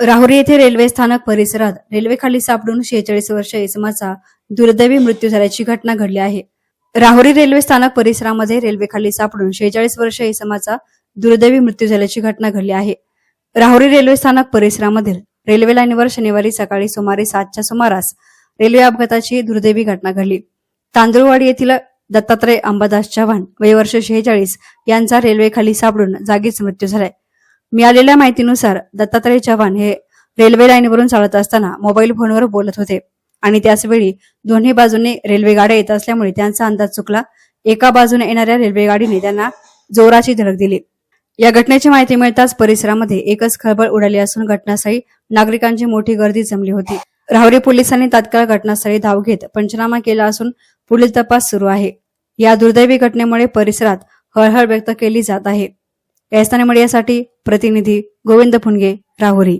राहुरी येथे रेल्वे स्थानक परिसरात रेल्वेखाली सापडून शेहेचाळीस वर्ष इसमाचा दुर्दैवी मृत्यू झाल्याची घटना घडली आहे. राहुरी रेल्वे स्थानक परिसरामध्ये रेल्वेखाली सापडून शेहेचाळीस वर्ष इसमाचा दुर्दैवी मृत्यू झाल्याची घटना घडली आहे. राहुरी रेल्वे स्थानक परिसरामधील रेल्वे लाईनवर शनिवारी सकाळी सुमारे सातच्या सुमारास रेल्वे अपघाताची दुर्दैवी घटना घडली. तांदुळवाडी येथील दत्तात्रय अंबादास चव्हाण वय वर्ष शेहेचाळीस यांचा रेल्वेखाली सापडून जागीच मृत्यू झालाय. मिळालेल्या माहितीनुसार दत्तात्रय चव्हाण हे रेल्वे लाईनवरून चालत असताना मोबाईल फोनवर बोलत होते. आणि त्याचवेळी दोन्ही बाजूने रेल्वे गाड्या येत असल्यामुळे त्यांचा अंदाज चुकला. एका बाजूने येणाऱ्या रेल्वे गाडीने त्यांना जोराची धडक दिली. या घटनेची माहिती मिळताच परिसरामध्ये एकच खळबळ उडाली असून घटनास्थळी नागरिकांची मोठी गर्दी जमली होती. राहुरी पोलिसांनी तात्काळ घटनास्थळी धाव घेत पंचनामा केला असून पुढील तपास सुरू आहे. या दुर्दैवी घटनेमुळे परिसरात हळहळ व्यक्त केली जात आहे. यास्थानी मीडियासाठी प्रतिनिधी गोविंद फुंगे राहुरी.